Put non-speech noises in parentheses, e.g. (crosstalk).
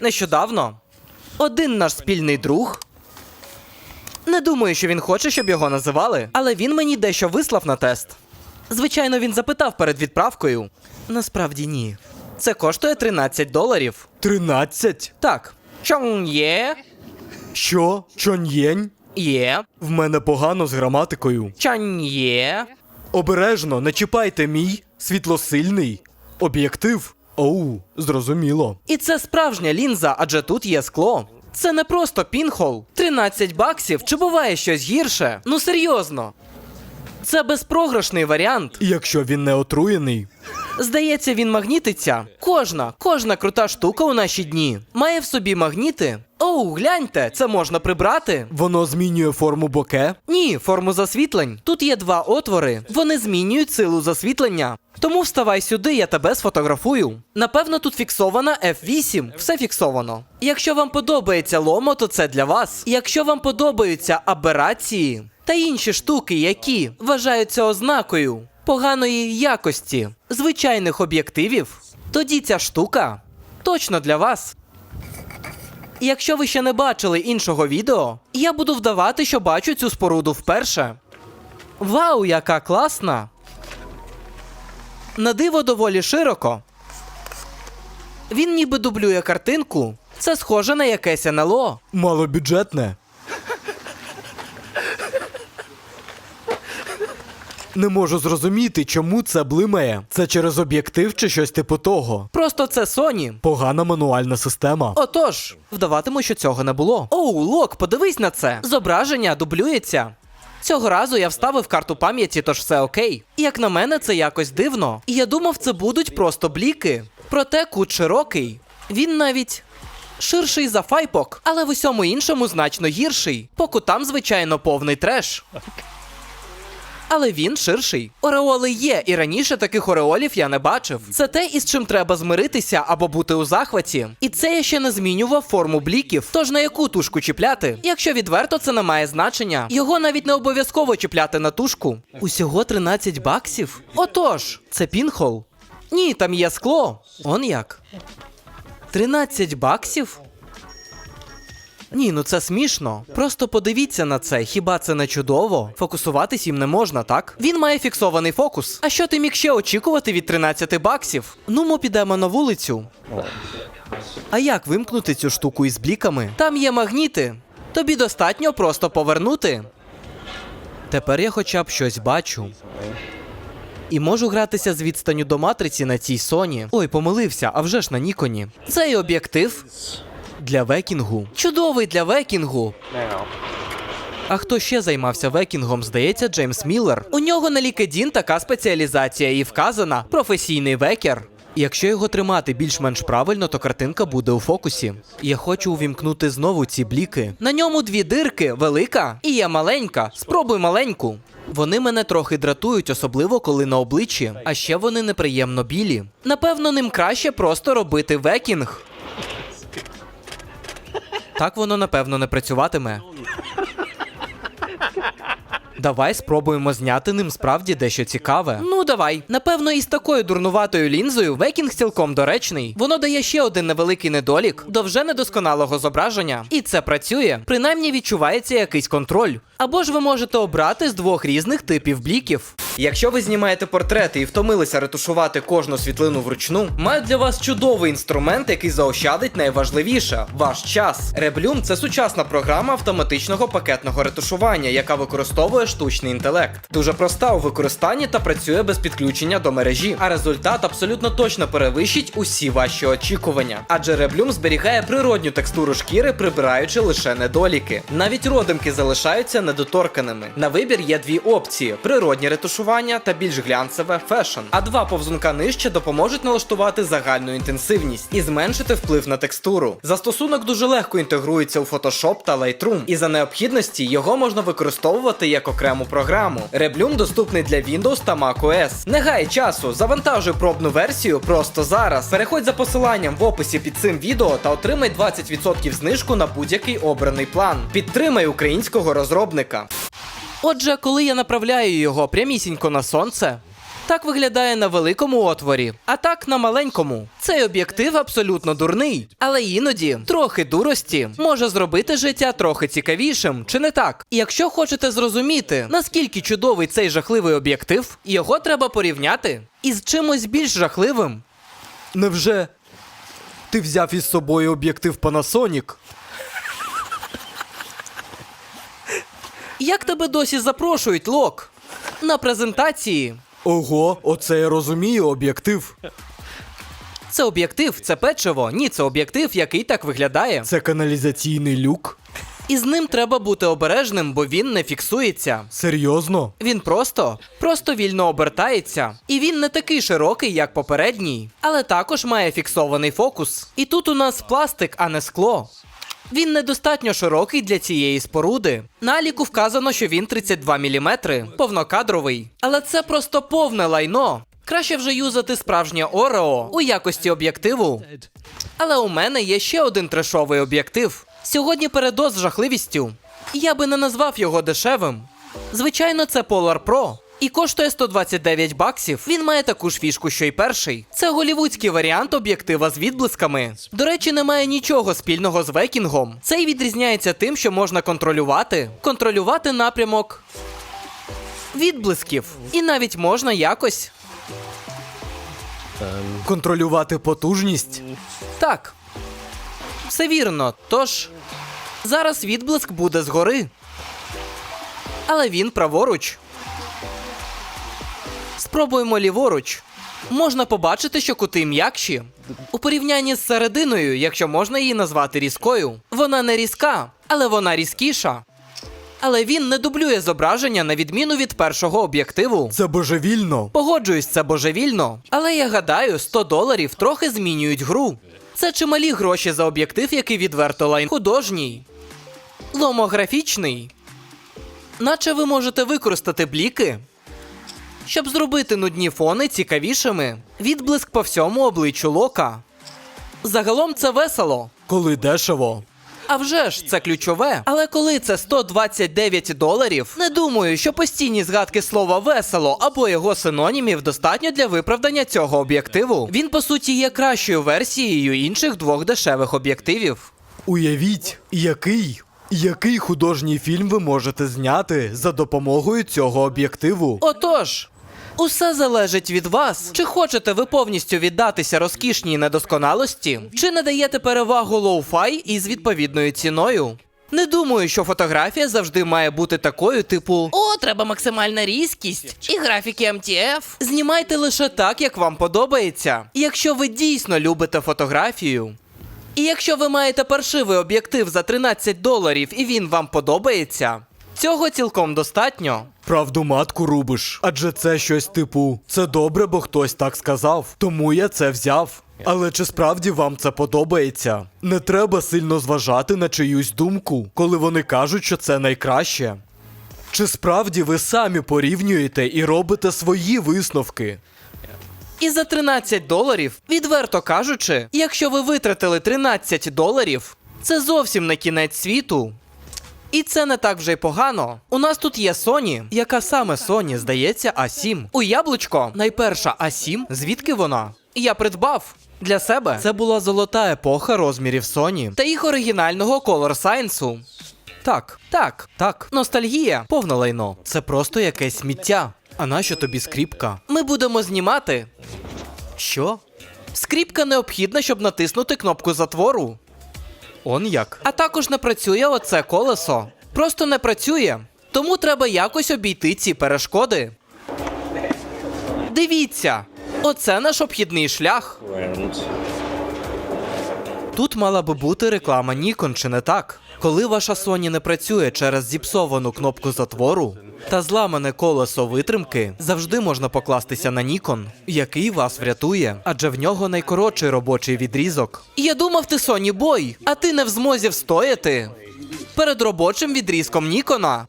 Нещодавно один наш спільний друг. Не думаю, що він хоче, щоб його називали, але він мені дещо вислав на тест. Звичайно, він запитав перед відправкою. Насправді ні. Це коштує 13 доларів. 13? Так. Чон є? Що? Чон'єнь? Є. В мене погано з граматикою. Чон є. Обережно, не чіпайте мій світлосильний об'єктив. Оу, зрозуміло. І це справжня лінза, адже тут є скло. Це не просто пінхол. 13 баксів, чи буває щось гірше? Ну серйозно. Це безпрограшний варіант. Якщо він не отруєний, Здається, він магнітиться. Кожна, кожна крута штука у наші дні має в собі магніти. Оу, гляньте, це можна прибрати. воно змінює форму боке. Ні, форму засвітлень. Тут є два отвори. Вони змінюють силу засвітлення. Тому вставай сюди, я тебе сфотографую. Напевно, тут фіксована F8. Все фіксовано. Якщо вам подобається ломо, то це для вас. Якщо вам подобаються аберації та інші штуки, які вважаються ознакою поганої якості звичайних об'єктивів, тоді ця штука точно для вас. Якщо ви ще не бачили іншого відео, я буду вдавати, що бачу цю споруду вперше. Вау, яка класна! На диво доволі широко. Він ніби дублює картинку. Це схоже на якесь НЛО. Малобюджетне. Не можу зрозуміти, чому це блимає. Це через об'єктив чи щось типу того. Просто це Sony. Погана мануальна система. Отож, вдаватиму, що цього не було. Оу, лок, подивись на це. Зображення дублюється. Цього разу я вставив карту пам'яті, тож все окей. Як на мене, це якось дивно. І я думав, це будуть просто бліки. Проте кут широкий. Він навіть. Ширший за файпок, але в усьому іншому значно гірший. По кутам, звичайно, повний треш. (laughs) Але він ширший. Ореоли є, і раніше таких ореолів я не бачив. Це те, із чим треба змиритися або бути у захваті. І це я ще не змінював форму бліків. Тож на яку тушку чіпляти? Якщо відверто, це не має значення. Його навіть не обов'язково чіпляти на тушку. Усього 13 баксів. Отож, це пінхол. Ні, там є скло. Он як. 13 баксів? Ні, ну це смішно. Просто подивіться на це. Хіба це не чудово? Фокусуватись їм не можна, так? Він має фіксований фокус. А що ти міг ще очікувати від 13 баксів? Ну, ми підемо на вулицю. А як вимкнути цю штуку із бліками? Там є магніти. Тобі достатньо просто повернути. Тепер я хоча б щось бачу. І можу гратися з відстаню до матриці на цій Соні. Ой, помилився, а вже ж на Ніконі. Цей об'єктив для векінгу. Чудовий для векінгу. А хто ще займався векінгом? Здається, Джеймс Міллер. У нього на LinkedIn така спеціалізація і вказана професійний векер. Якщо його тримати більш-менш правильно, то картинка буде у фокусі. Я хочу увімкнути знову ці бліки. На ньому дві дирки, велика і є маленька. Спробуй маленьку. Вони мене трохи дратують, особливо коли на обличчі, а ще вони неприємно білі. Напевно, ним краще просто робити векінг. Так воно напевно не працюватиме. Давай спробуємо зняти ним справді дещо цікаве. Ну давай. Напевно, із такою дурнуватою лінзою векінг цілком доречний. Воно дає ще один невеликий недолік до вже недосконалого зображення. І це працює. Принаймні відчувається якийсь контроль. Або ж ви можете обрати з двох різних типів бліків. Якщо ви знімаєте портрети і втомилися ретушувати кожну світлину вручну, маю для вас чудовий інструмент, який заощадить найважливіше ваш час. Реблюм це сучасна програма автоматичного пакетного ретушування, яка використовує штучний інтелект. Дуже проста у використанні та працює без підключення до мережі. А результат абсолютно точно перевищить усі ваші очікування. Адже Реблюм зберігає природню текстуру шкіри, прибираючи лише недоліки. Навіть родимки залишаються недоторканими. На вибір є дві опції: природні ретушування та більш глянцеве фешн. А два повзунка нижче допоможуть налаштувати загальну інтенсивність і зменшити вплив на текстуру. Застосунок дуже легко інтегрується у Photoshop та Lightroom, і за необхідності його можна використовувати як окрему програму. Реблюм доступний для Windows та macOS. Не гай часу, завантажуй пробну версію просто зараз. Переходь за посиланням в описі під цим відео та отримай 20% знижку на будь-який обраний план. Підтримай українського розробника. Отже, коли я направляю його прямісінько на сонце, Так виглядає на великому отворі, а так на маленькому. Цей об'єктив абсолютно дурний, але іноді трохи дурості може зробити життя трохи цікавішим, чи не так? І якщо хочете зрозуміти, наскільки чудовий цей жахливий об'єктив, його треба порівняти із чимось більш жахливим. Невже ти взяв із собою об'єктив Panasonic? Як тебе досі запрошують, Лок? На презентації. Ого, оце я розумію об'єктив. Це об'єктив, це печиво. Ні, це об'єктив, який так виглядає. Це каналізаційний люк. І з ним треба бути обережним, бо він не фіксується. Серйозно? Він просто, просто вільно обертається. І він не такий широкий, як попередній, але також має фіксований фокус. І тут у нас пластик, а не скло. Він недостатньо широкий для цієї споруди. На ліку вказано, що він 32 мм, повнокадровий. Але це просто повне лайно. Краще вже юзати справжнє Орео у якості об'єктиву. Але у мене є ще один трешовий об'єктив. Сьогодні передоз з жахливістю. Я би не назвав його дешевим. Звичайно, це Polar Pro. І коштує 129 баксів. Він має таку ж фішку, що й перший. Це голівудський варіант об'єктива з відблисками. До речі, немає нічого спільного з векінгом. Цей відрізняється тим, що можна контролювати. Контролювати напрямок відблисків. І навіть можна якось. Контролювати потужність? Так. Все вірно. Тож зараз відблиск буде згори. Але він праворуч. Спробуємо ліворуч. Можна побачити, що кути м'якші. У порівнянні з серединою, якщо можна її назвати різкою. Вона не різка, але вона різкіша. Але він не дублює зображення на відміну від першого об'єктиву. Це божевільно. Погоджуюсь, це божевільно. Але я гадаю, 100 доларів трохи змінюють гру. Це чималі гроші за об'єктив, який відверто лайн художній. Ломографічний. Наче ви можете використати бліки, щоб зробити нудні фони цікавішими. Відблиск по всьому обличчю лока. Загалом це весело. Коли дешево. А вже ж це ключове. Але коли це 129 доларів, не думаю, що постійні згадки слова весело або його синонімів достатньо для виправдання цього об'єктиву. Він по суті є кращою версією інших двох дешевих об'єктивів. Уявіть, який, який художній фільм ви можете зняти за допомогою цього об'єктиву. Отож. Усе залежить від вас. Чи хочете ви повністю віддатися розкішній недосконалості, чи надаєте перевагу лоу-фай із відповідною ціною? Не думаю, що фотографія завжди має бути такою, типу О, треба максимальна різкість і графіки MTF. Знімайте лише так, як вам подобається. Якщо ви дійсно любите фотографію. І якщо ви маєте паршивий об'єктив за 13 доларів і він вам подобається, цього цілком достатньо. Правду матку рубиш. Адже це щось типу: це добре, бо хтось так сказав. Тому я це взяв. Але чи справді вам це подобається? Не треба сильно зважати на чиюсь думку, коли вони кажуть, що це найкраще. Чи справді ви самі порівнюєте і робите свої висновки? І за 13 доларів, відверто кажучи, якщо ви витратили 13 доларів, це зовсім не кінець світу. І це не так вже й погано. У нас тут є Sony, яка саме Sony, здається, A7. У яблучко найперша A7, звідки вона? Я придбав. Для себе це була золота епоха розмірів Sony та їх оригінального Color Science. Так, так, так. Ностальгія, повне лайно. Це просто якесь сміття. А нащо тобі скріпка? Ми будемо знімати. Що? Скріпка необхідна, щоб натиснути кнопку затвору. Он як? А також не працює оце колесо. Просто не працює. Тому треба якось обійти ці перешкоди. Дивіться, оце наш обхідний шлях. Тут мала би бути реклама Nikon, чи не так? Коли ваша Sony не працює через зіпсовану кнопку затвору та зламане колесо витримки, завжди можна покластися на Nikon, який вас врятує, адже в нього найкоротший робочий відрізок. Я думав, ти Sony Boy, а ти не в змозі встояти перед робочим відрізком Нікона.